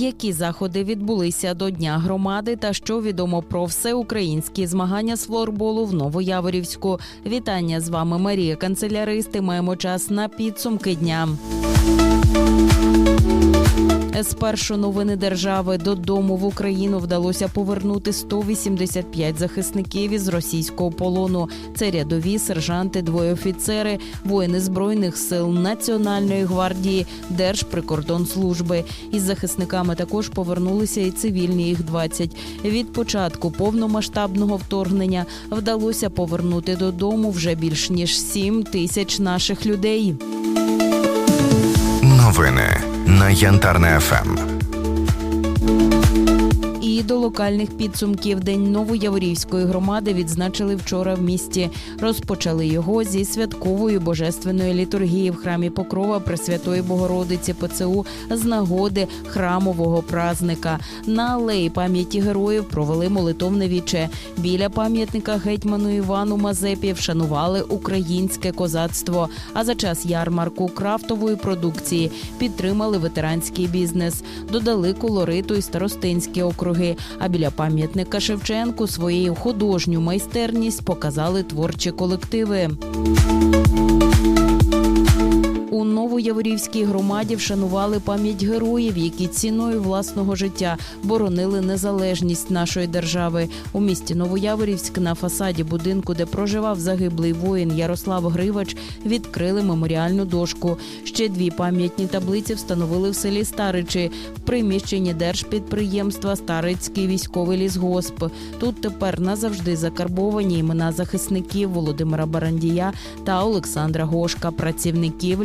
Які заходи відбулися до Дня громади та що відомо про всеукраїнські змагання з флорболу в Новояворівську? Вітання з вами Марія Канцеляристи. Маємо час на підсумки дня. Спершу новини держави додому в Україну вдалося повернути 185 захисників із російського полону. Це рядові сержанти, двоє офіцери, воїни збройних сил Національної гвардії, Держприкордонслужби. Із захисниками також повернулися і цивільні. Їх 20. Від початку повномасштабного вторгнення вдалося повернути додому вже більш ніж 7 тисяч наших людей. Новини на Янтарне ФМ. До локальних підсумків День Новояворівської громади відзначили вчора в місті. Розпочали його зі святкової божественної літургії в храмі Покрова Пресвятої Богородиці ПЦУ з нагоди храмового празника. На алеї пам'яті героїв провели молитовне віче. Біля пам'ятника гетьману Івану Мазепі вшанували українське козацтво. А за час ярмарку крафтової продукції підтримали ветеранський бізнес, додали колориту і старостинські округи. А біля пам'ятника Шевченку своєю художню майстерність показали творчі колективи. У Новояворівській громаді вшанували пам'ять героїв, які ціною власного життя боронили незалежність нашої держави. У місті Новояворівськ на фасаді будинку, де проживав загиблий воїн Ярослав Гривач, відкрили меморіальну дошку. Ще дві пам'ятні таблиці встановили в селі Старичі в приміщенні держпідприємства Старицький військовий лісгосп. Тут тепер назавжди закарбовані імена захисників Володимира Барандія та Олександра Гошка, працівників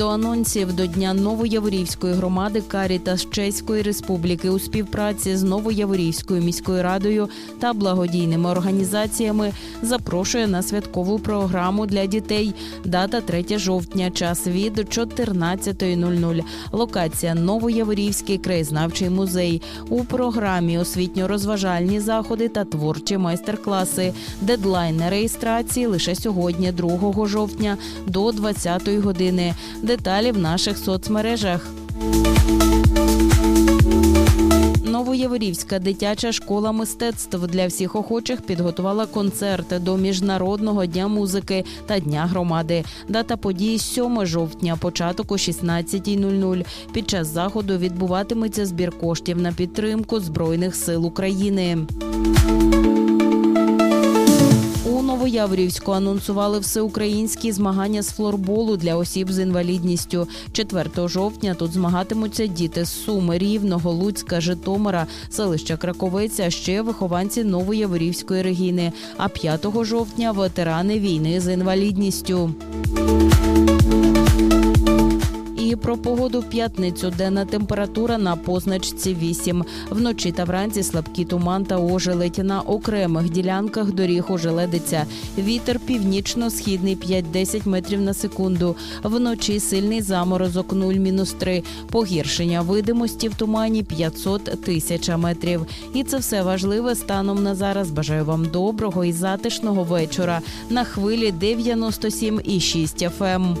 До анонсів до Дня Новояворівської громади Карітас Чеської Республіки у співпраці з Новояворівською міською радою та благодійними організаціями запрошує на святкову програму для дітей. Дата 3 жовтня, час від 14.00. Локація Новояворівський краєзнавчий музей. У програмі освітньо-розважальні заходи та творчі майстер-класи. Дедлайн реєстрації лише сьогодні, 2 жовтня, до 20 години. Деталі в наших соцмережах. Новояворівська дитяча школа мистецтв для всіх охочих підготувала концерти до міжнародного дня музики та дня громади. Дата події 7 жовтня, початок о 16.00. Під час заходу відбуватиметься збір коштів на підтримку збройних сил України. У Новояврівську анонсували всеукраїнські змагання з флорболу для осіб з інвалідністю. 4 жовтня тут змагатимуться діти з Суми, Рівного, Луцька, Житомира, селища Краковиця, ще вихованці Новояворівської регіни. А 5 жовтня ветерани війни з інвалідністю. І про погоду в п'ятницю, денна температура на позначці 8. Вночі та вранці слабкі туман та ожеледь. На окремих ділянках доріг ожеледиться. Вітер північно-східний 5-10 метрів на секунду. Вночі сильний заморозок 0-3. Погіршення видимості в тумані 500 тисяч метрів. І це все важливе станом на зараз. Бажаю вам доброго і затишного вечора на хвилі 97,6 FM.